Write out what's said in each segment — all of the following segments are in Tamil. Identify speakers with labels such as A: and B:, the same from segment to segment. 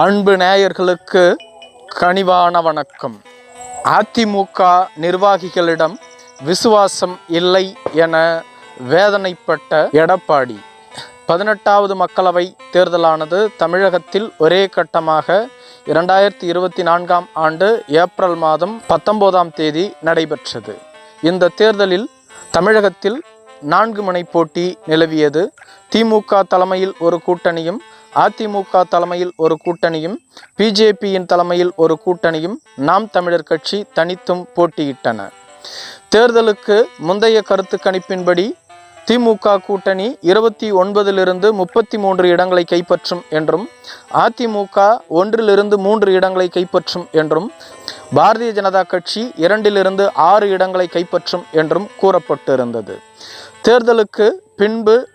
A: அன்பு நேயர்களுக்கு கனிவான வணக்கம். அதிமுக நிர்வாகிகளிடம் விசுவாசம் இல்லை என வேதனைப்பட்ட எடப்பாடி. பதினெட்டாவது மக்களவை தேர்தலானது தமிழகத்தில் ஒரே கட்டமாக இரண்டாயிரத்தி இருபத்தி நான்காம் ஆண்டு ஏப்ரல் மாதம் பத்தொன்பதாம் தேதி நடைபெற்றது. இந்த தேர்தலில் தமிழகத்தில் நான்கு முனை போட்டி நிலவியது. திமுக தலைமையில் ஒரு கூட்டணியும் அதிமுக தலைமையில் ஒரு கூட்டணியும் பிஜேபியின் தலைமையில் ஒரு கூட்டணியும் நாம் தமிழர் கட்சி தனித்தும் போட்டியிட்டன. தேர்தலுக்கு முந்தைய கருத்து கணிப்பின்படி திமுக கூட்டணி இருபத்தி ஒன்பதிலிருந்து முப்பத்தி மூன்று இடங்களை கைப்பற்றும் என்றும் அதிமுக ஒன்றிலிருந்து மூன்று இடங்களை கைப்பற்றும் என்றும் பாரதிய ஜனதா கட்சி இரண்டிலிருந்து ஆறு இடங்களை கைப்பற்றும் என்றும் கூறப்பட்டிருந்தது. தேர்தலுக்கு பின்பு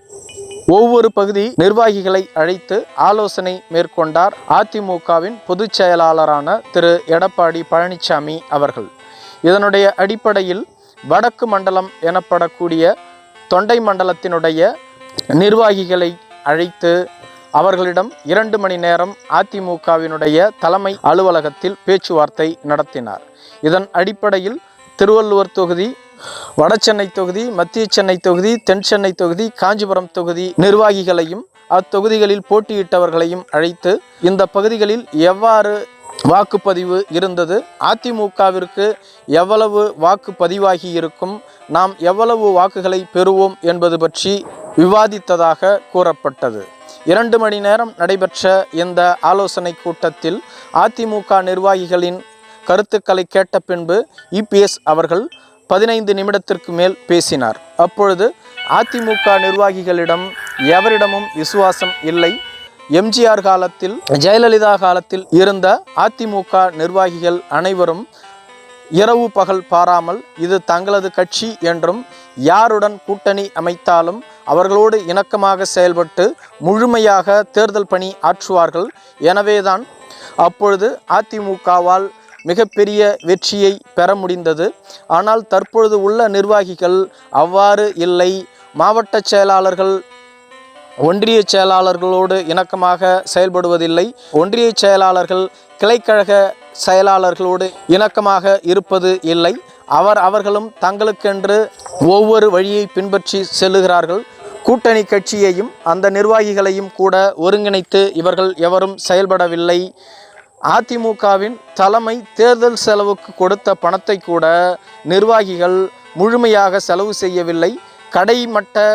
A: ஒவ்வொரு பகுதி நிர்வாகிகளை அழைத்து ஆலோசனை மேற்கொண்டார் அதிமுகவின் பொதுச் செயலாளரான திரு. எடப்பாடி பழனிசாமி அவர்கள். இதனுடைய அடிப்படையில் வடக்கு மண்டலம் எனப்படக்கூடிய தொண்டை மண்டலத்தினுடைய நிர்வாகிகளை அழைத்து அவர்களிடம் இரண்டு மணி நேரம் அதிமுகவினுடைய தலைமை அலுவலகத்தில் பேச்சுவார்த்தை நடத்தினார். இதன் அடிப்படையில் திருவள்ளுவர் தொகுதி வட சென்னை தொகுதி மத்திய சென்னை தொகுதி தென் சென்னை தொகுதி காஞ்சிபுரம் தொகுதி நிர்வாகிகளையும் அத்தொகுதிகளில் போட்டியிட்டவர்களையும் அழைத்து இந்த பகுதிகளில் எவ்வாறு வாக்குப்பதிவு இருந்தது அதிமுகவிற்கு எவ்வளவு வாக்கு பதிவாகி இருக்கும் நாம் எவ்வளவு வாக்குகளை பெறுவோம் என்பது பற்றி விவாதித்ததாக கூறப்பட்டது. இரண்டு மணி நேரம் நடைபெற்ற இந்த ஆலோசனை கூட்டத்தில் அதிமுக நிர்வாகிகளின் கருத்துக்களை கேட்ட பின்பு இபிஎஸ் அவர்கள் பதினைந்து நிமிடத்திற்கு மேல் பேசினார். அப்பொழுது அதிமுக நிர்வாகிகளிடம் எவரிடமும் விசுவாசம் இல்லை. எம்ஜிஆர் காலத்தில் ஜெயலலிதா காலத்தில் இருந்த அதிமுக நிர்வாகிகள் அனைவரும் இரவு பகல் பாராமல் இது தங்களது கட்சி என்றும் யாருடன் கூட்டணி அமைத்தாலும் அவர்களோடு இணக்கமாக செயல்பட்டு முழுமையாக தேர்தல் பணி ஆற்றுவார்கள். எனவேதான் அப்பொழுது அதிமுகவால் மிகப்பெரிய வெற்றியை பெற முடிந்தது. ஆனால் தற்பொழுது உள்ள நிர்வாகிகள் அவ்வாறு இல்லை. மாவட்ட செயலாளர்கள் ஒன்றிய செயலாளர்களோடு இணக்கமாக செயல்படுவதில்லை. ஒன்றிய செயலாளர்கள் கிளைக்கழக செயலாளர்களோடு இணக்கமாக இருப்பது இல்லை. அவர் அவர்களும் தங்களுக்கென்று ஒவ்வொரு வழியை பின்பற்றி செல்லுகிறார்கள். கூட்டணி கட்சியையும் அந்த நிர்வாகிகளையும் கூட ஒருங்கிணைத்து இவர்கள் எவரும் செயல்படவில்லை. அதிமுகவின் தலைமை தேர்தல் செலவுக்கு கொடுத்த பணத்தை கூட நிர்வாகிகள் முழுமையாக செலவு செய்யவில்லை. கடைமட்ட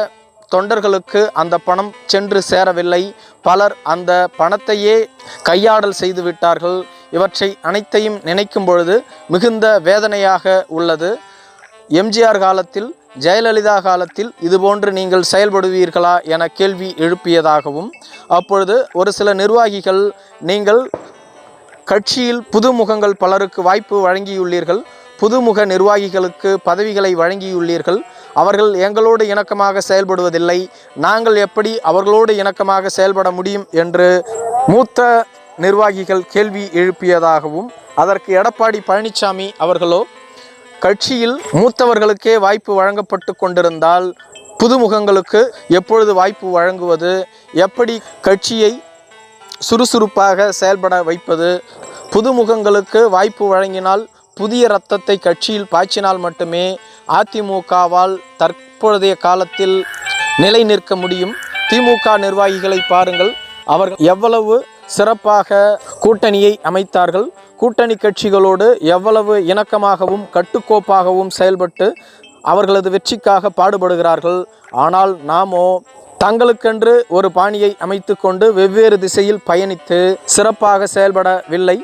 A: தொண்டர்களுக்கு அந்த பணம் சென்று சேரவில்லை. பலர் அந்த பணத்தையே கையாடல் செய்து விட்டார்கள். இவற்றை அனைத்தையும் நினைக்கும் பொழுது மிகுந்த வேதனையாக உள்ளது. எம்ஜிஆர் காலத்தில் ஜெயலலிதா காலத்தில் இதுபோன்று நீங்கள் செயல்படுவீர்களா என கேள்வி எழுப்பியதாகவும் அப்பொழுது ஒரு சில நிர்வாகிகள் நீங்கள் கட்சியில் புதுமுகங்கள் பலருக்கு வாய்ப்பு வழங்கியுள்ளீர்கள். புதுமுக நிர்வாகிகளுக்கு பதவிகளை வழங்கியுள்ளீர்கள். அவர்கள் எங்களோடு இணக்கமாக செயல்படுவதில்லை. நாங்கள் எப்படி அவர்களோடு இணக்கமாக செயல்பட முடியும் என்று மூத்த நிர்வாகிகள் கேள்வி எழுப்பியதாகவும் அதற்கு எடப்பாடி பழனிசாமி அவர்களோ கட்சியில் மூத்தவர்களுக்கே வாய்ப்பு வழங்கப்பட்டு கொண்டிருந்தால் புதுமுகங்களுக்கு எப்பொழுது வாய்ப்பு வழங்குவது? எப்படி கட்சியை சுறுசுறுப்பாக செயல்பட வைப்பது புதுமுகங்களுக்கு வாய்ப்பு வழங்கினால் புதிய இரத்தத்தை கட்சியில் பாய்ச்சினால் மட்டுமே அதிமுகவால் தற்பொழுதைய காலத்தில் நிலை நிற்க முடியும். திமுக நிர்வாகிகளை பாருங்கள். அவர்கள் எவ்வளவு சிறப்பாக கூட்டணியை அமைத்தார்கள். கூட்டணி கட்சிகளோடு எவ்வளவு இணக்கமாகவும் கட்டுக்கோப்பாகவும் செயல்பட்டு அவர்களது வெற்றிக்காக பாடுபடுகிறார்கள். ஆனால் நாமோ தங்களுக்கென்று ஒரு பாணியை அமைத்து கொண்டு வெவ்வேறு திசையில் பயணித்து சிறப்பாக செயல்படவில்லை.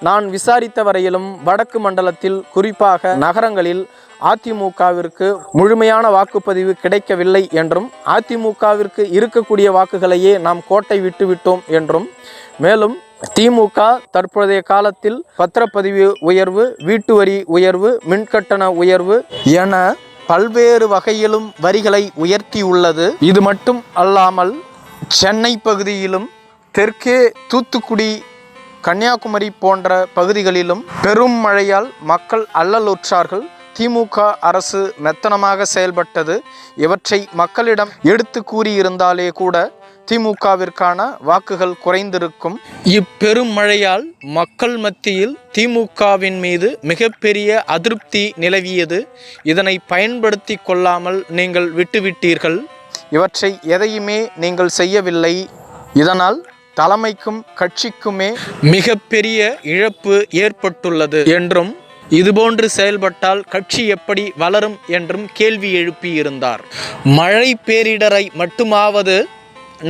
A: நான் விசாரித்த வரையிலும் வடக்கு மண்டலத்தில் குறிப்பாக நகரங்களில் அதிமுகவிற்கு முழுமையான வாக்குப்பதிவு கிடைக்கவில்லை என்றும் அதிமுகவிற்கு இருக்கக்கூடிய வாக்குகளையே நாம் கோட்டை விட்டுவிட்டோம் என்றும் மேலும் திமுக தற்போதைய காலத்தில் பத்திரப்பதிவு உயர்வு வீட்டு வரி உயர்வு மின்கட்டண உயர்வு என பல்வேறு வகையிலும் வரிகளை உயர்த்தியுள்ளது. இது மட்டும் அல்லாமல் சென்னை பகுதியிலும் தெற்கே தூத்துக்குடி கன்னியாகுமரி போன்ற பகுதிகளிலும் பெரும் மழையால் மக்கள் அல்லலுற்றார்கள் திமுக அரசு மெத்தனமாக செயல்பட்டது. இவற்றை மக்களிடம் எடுத்து கூறியிருந்தாலே கூட திமுகவிற்கான வாக்குகள் குறைந்திருக்கும். இப்பெரும் மழையால் மக்கள் மத்தியில் திமுகவின் மீது மிகப்பெரிய அதிருப்தி நிலவியது. இதனை பயன்படுத்தி கொள்ளாமல் நீங்கள் விட்டுவிட்டீர்கள். இவற்றை எதையுமே நீங்கள் செய்யவில்லை. இதனால் தலைமைக்கும் கட்சிக்குமே மிகப்பெரிய இழப்பு ஏற்பட்டுள்ளது என்றும் இதுபோன்று செயல்பட்டால் கட்சி எப்படி வளரும் என்றும் கேள்வி எழுப்பியிருந்தார். மழை பேரிடரை மட்டுமாவது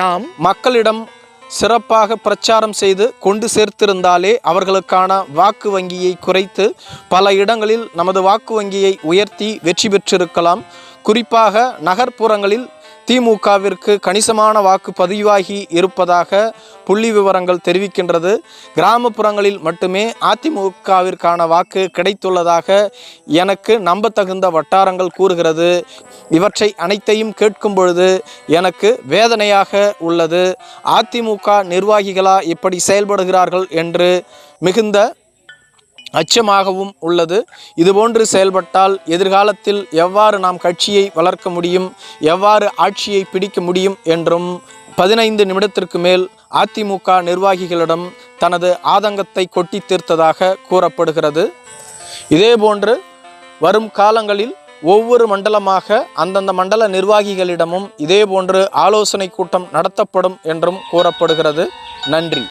A: நாம் மக்களிடம் சிறப்பாக பிரச்சாரம் செய்து கொண்டு சேர்த்திருந்தாலே அவர்களுக்கான வாக்கு வங்கியை குறைத்து பல இடங்களில் நமது வாக்கு வங்கியை உயர்த்தி வெற்றி பெற்றிருக்கலாம். குறிப்பாக நகர்ப்புறங்களில் திமுகவிற்கு கணிசமான வாக்கு பதிவாகி இருப்பதாக புள்ளி விவரங்கள் தெரிவிக்கின்றது. கிராமப்புறங்களில் மட்டுமே அதிமுகவிற்கான வாக்கு கிடைத்துள்ளதாக எனக்கு நம்பத்தகுந்த வட்டாரங்கள் கூறுகிறது. இவற்றை அனைத்தையும் கேட்கும் பொழுது எனக்கு வேதனையாக உள்ளது. அதிமுக நிர்வாகிகளா இப்படி செயல்படுகிறார்கள் என்று மிகுந்த அச்சமாகவும் உள்ளது. இதுபோன்று செயல்பட்டால் எதிர்காலத்தில் எவ்வாறு நாம் கட்சியை வளர்க்க முடியும் எவ்வாறு ஆட்சியை பிடிக்க முடியும் என்றும் பதினைந்து நிமிடத்திற்கு மேல் அதிமுக நிர்வாகிகளிடம் தனது ஆதங்கத்தை கொட்டி தீர்த்ததாக கூறப்படுகிறது. இதேபோன்று வரும் காலங்களில் ஒவ்வொரு மண்டலமாக அந்தந்த மண்டல நிர்வாகிகளிடமும் இதேபோன்று ஆலோசனை கூட்டம் நடத்தப்படும் என்றும் கூறப்படுகிறது. நன்றி.